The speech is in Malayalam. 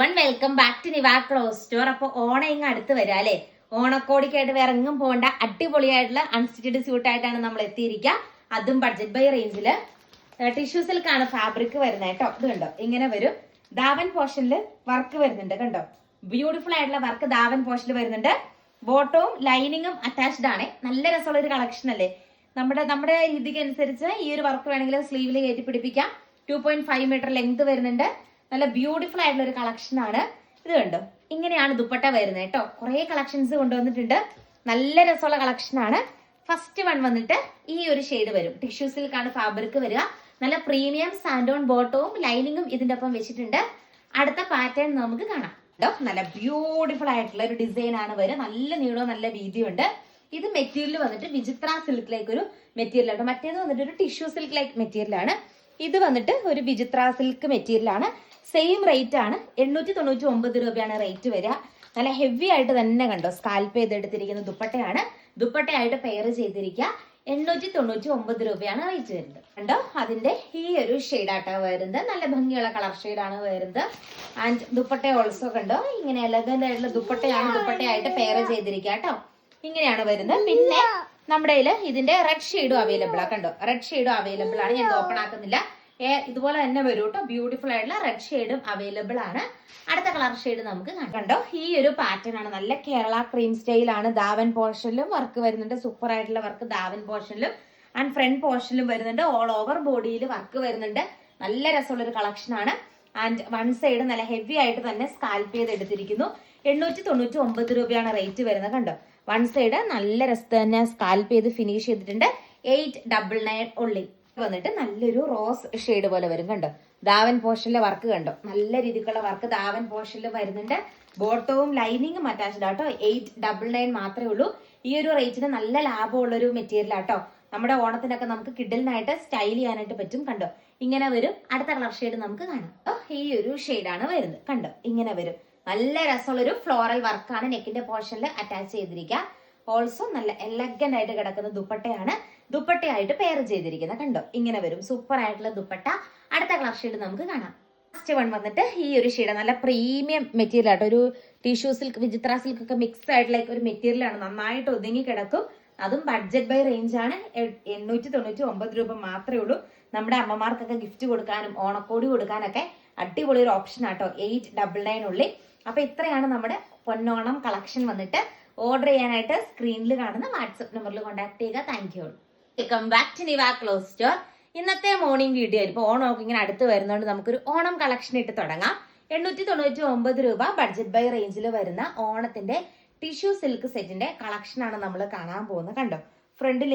One welcome back to Niva clothes store അപ്പൊ ഓണ ഇങ്ങ് അടുത്ത് വരാം അല്ലേ? ഓണക്കോടിക്കായിട്ട് വേറെ എങ്ങും പോകേണ്ട അടിപൊളിയായിട്ടുള്ള അൺസ്റ്റിച്ചഡ് സ്യൂട്ട് ആയിട്ടാണ് നമ്മൾ എത്തിയിരിക്കുക അതും ബഡ്ജറ്റ് ബൈ റേഞ്ചിൽ ടിഷ്യൂ സിൽക്കാണ് ഫാബ്രിക് വരുന്നത് കേട്ടോ. ഇത് കണ്ടോ? ഇങ്ങനെ വരും. ദാവൻ പോർഷനിൽ വർക്ക് വരുന്നുണ്ട് കണ്ടോ? ബ്യൂട്ടിഫുൾ ആയിട്ടുള്ള വർക്ക് ദാവൻ പോർഷനിൽ വരുന്നുണ്ട്. ബോട്ടവും ലൈനിങ്ങും അറ്റാച്ച്ഡ് ആണ്. നല്ല രസമുള്ള ഒരു കളക്ഷൻ അല്ലേ? നമ്മുടെ നമ്മുടെ രീതിക്ക് അനുസരിച്ച് ഈ ഒരു വർക്ക് വേണമെങ്കിൽ സ്ലീവിൽ കയറ്റി പിടിപ്പിക്കാം. Two point five metre length വരുന്നുണ്ട്. നല്ല ബ്യൂട്ടിഫുൾ ആയിട്ടുള്ള ഒരു കളക്ഷൻ ആണ്. ഇത് കണ്ടോ? ഇങ്ങനെയാണ് ദുപ്പട്ട വരുന്നത് കേട്ടോ. കുറേ കളക്ഷൻസ് കൊണ്ടുവന്നിട്ടുണ്ട്. നല്ല രസമുള്ള കളക്ഷൻ ആണ്. ഫസ്റ്റ് വൺ വന്നിട്ട് ഈ ഒരു ഷെയ്ഡ് വരും. ടിഷ്യൂ സിൽക്കാണ് ഫാബ്രിക് വരിക. നല്ല പ്രീമിയം സാൻഡോൺ ബോട്ടവും ലൈനിങ്ങും ഇതിന്റെ ഒപ്പം വെച്ചിട്ടുണ്ട്. അടുത്ത പാറ്റേൺ നമുക്ക് കാണാം. കേട്ടോ നല്ല ബ്യൂട്ടിഫുൾ ആയിട്ടുള്ള ഒരു ഡിസൈൻ ആണ് വരിക. നല്ല നീളവും നല്ല വീതിയുണ്ട്. ഇത് മെറ്റീരിയൽ വന്നിട്ട് വിചിത്ര സിൽക്കിലേക്ക് ഒരു മെറ്റീരിയൽ ആണ്. മറ്റേത് വന്നിട്ട് ഒരു ടിഷ്യൂ സിൽക്ക് ലൈക്ക് മെറ്റീരിയൽ ആണ്. ഇത് വന്നിട്ട് ഒരു വിചിത്ര സിൽക്ക് മെറ്റീരിയൽ ആണ്. സെയിം റേറ്റ് ആണ്. എണ്ണൂറ്റി തൊണ്ണൂറ്റി ഒമ്പത് രൂപയാണ് റേറ്റ് വരിക. നല്ല ഹെവി ആയിട്ട് തന്നെ കണ്ടോ? സ്കാൽപ്പ് ചെയ്തെടുത്തിരിക്കുന്ന ദുപ്പട്ടയാണ്. ദുപ്പട്ടയായിട്ട് പെയർ ചെയ്തിരിക്കുക. എണ്ണൂറ്റി തൊണ്ണൂറ്റി ഒമ്പത് രൂപയാണ് റേറ്റ് വരുന്നത്. കണ്ടോ? അതിന്റെ ഈ ഒരു ഷെയ്ഡാട്ടോ വരുന്നത്. നല്ല ഭംഗിയുള്ള കളർ ഷെയ്ഡാണ് വരുന്നത്. ആൻഡ് ദുപ്പട്ട ഓൾസോ കണ്ടോ? ഇങ്ങനെ എലഗന്റ് ആയിട്ടുള്ള ദുപ്പട്ടയാണ് ദുപ്പട്ടയായിട്ട് പെയർ ചെയ്തിരിക്കുക കേട്ടോ. ഇങ്ങനെയാണ് വരുന്നത്. പിന്നെ നമ്മുടെ കയ്യിൽ ഇതിന്റെ റെഡ് ഷെയ്ഡും അവൈലബിൾ ആ. കണ്ടോ? റെഡ് ഷെയ്ഡും അവൈലബിൾ ആണ്. ഞാൻ ഓപ്പൺ ആക്കുന്നില്ല. ഇതുപോലെ തന്നെ വരും കേട്ടോ ബ്യൂട്ടിഫുൾ ആയിട്ടുള്ള റെഡ് ഷെയ്ഡും അവൈലബിൾ ആണ്. അടുത്ത കളർ ഷെയ്ഡ് നമുക്ക് കണ്ടോ? ഈ ഒരു പാറ്റേൺ ആണ്. നല്ല കേരള ക്രീം സ്റ്റൈലാണ് ദാവൻ പോർഷനിലും വർക്ക് വരുന്നുണ്ട്. സൂപ്പർ ആയിട്ടുള്ള വർക്ക് ദാവൻ പോർഷനിലും ആൻഡ് ഫ്രണ്ട് പോർഷനിലും വരുന്നുണ്ട്. ഓൾ ഓവർ ബോഡിയിൽ വർക്ക് വരുന്നുണ്ട്. നല്ല രസമുള്ള ഒരു കളക്ഷൻ ആണ്. ആൻഡ് വൺ സൈഡ് നല്ല ഹെവി ആയിട്ട് തന്നെ സ്കാൽപ്പ് ചെയ്ത് എടുത്തിരിക്കുന്നു എണ്ണൂറ്റി തൊണ്ണൂറ്റി ഒമ്പത് രൂപയാണ് റേറ്റ് വരുന്നത്. കണ്ടോ? വൺ സൈഡ് നല്ല രസത്ത് തന്നെ സ്കാൽപ്പ് ചെയ്ത് ഫിനിഷ് ചെയ്തിട്ടുണ്ട്. എയ്റ്റ് ഡബിൾ നയൻ ഉള്ളി. വന്നിട്ട് നല്ലൊരു റോസ് ഷെയ്ഡ് പോലെ വരും കണ്ടോ? ദാവൻ പോർഷനിലെ വർക്ക് കണ്ടോ? നല്ല രീതിക്കുള്ള വർക്ക് ദാവൻ പോർഷനിൽ വരുന്നുണ്ട്. ബോട്ടവും ലൈനിങ്ങും അറ്റാച്ച്ഡ് ആട്ടോ. എയ്റ്റ് ഡബിൾ നയൻ മാത്രമേ ഉള്ളൂ. ഈ ഒരു റേറ്റിന് നല്ല ലാഭമുള്ള ഒരു മെറ്റീരിയൽ ആട്ടോ. നമ്മുടെ ഓണത്തിനൊക്കെ നമുക്ക് കിഡലിനായിട്ട് സ്റ്റൈൽ ചെയ്യാനായിട്ട് പറ്റും കണ്ടോ? ഇങ്ങനെ വരും. അടുത്ത കളർ ഷെയ്ഡ് നമുക്ക് കാണാം. ഈ ഒരു ഷെയ്ഡാണ് വരുന്നത്. കണ്ടോ? ഇങ്ങനെ വരും. നല്ല രസമുള്ളൊരു ഫ്ലോറൽ വർക്കാണ് നെക്കിന്റെ പോർഷനിൽ അറ്റാച്ച് ചെയ്തിരിക്കുക. ഓൾസോ നല്ല എലഗന്റ് ആയിട്ട് കിടക്കുന്ന ദുപ്പട്ടയാണ്. ദുപ്പട്ടയായിട്ട് പെയർ ചെയ്തിരിക്കുന്ന കണ്ടോ? ഇങ്ങനെ വരും. സൂപ്പർ ആയിട്ടുള്ള ദുപ്പട്ട. അടുത്ത കളർ ഷെയ്ഡ് നമുക്ക് കാണാം. ഫസ്റ്റ് വൺ വന്നിട്ട് ഈ ഒരു ഷെയ്ഡ് നല്ല പ്രീമിയം മെറ്റീരിയൽ ആട്ടോ. ഒരു ടിഷ്യൂ സിൽക്ക് വിചിത്ര സിൽക്ക് ഒക്കെ മിക്സ് ആയിട്ടുള്ള ഒരു മെറ്റീരിയൽ ആണ്. നന്നായിട്ട് ഒതുങ്ങി കിടക്കും. അതും ബഡ്ജറ്റ് ബൈ റേഞ്ച് ആണ്. എണ്ണൂറ്റി തൊണ്ണൂറ്റി ഒമ്പത് രൂപ മാത്രമേ ഉള്ളൂ. നമ്മുടെ അമ്മമാർക്കൊക്കെ ഗിഫ്റ്റ് കൊടുക്കാനും ഓണക്കോടി കൊടുക്കാനൊക്കെ അടിപൊളി ഒരു ഓപ്ഷൻ ആട്ടോ. എയ്റ്റ് ഡബിൾ നയൻ ഉള്ളി. അപ്പൊ ഇത്രയാണ് നമ്മുടെ പൊന്നോണം കളക്ഷൻ വന്നിട്ട് ഓർഡർ ചെയ്യാനായിട്ട് സ്ക്രീനിൽ കാണുന്ന വാട്സപ്പ് നമ്പറിൽ കോൺടാക്ട് ചെയ്യുക. Thank you welcome back to Niva clothes store ഇന്നത്തെ മോർണിംഗ് വീഡിയോ ഇപ്പോൾ ഓണമൊക്കെ ഇങ്ങനെ അടുത്ത് വരുന്നതുകൊണ്ട് നമുക്കൊരു ഓണം കളക്ഷൻ ഇട്ട് തുടങ്ങാം. എണ്ണൂറ്റി തൊണ്ണൂറ്റി ഒമ്പത് രൂപ ബഡ്ജറ്റ് ബൈ റേഞ്ചിൽ വരുന്ന ഓണത്തിന്റെ ടിഷ്യൂ സിൽക്ക് സെറ്റിന്റെ കളക്ഷൻ ആണ് നമ്മൾ കാണാൻ പോകുന്നത്. കണ്ടോ? ഫ്രണ്ടിൽ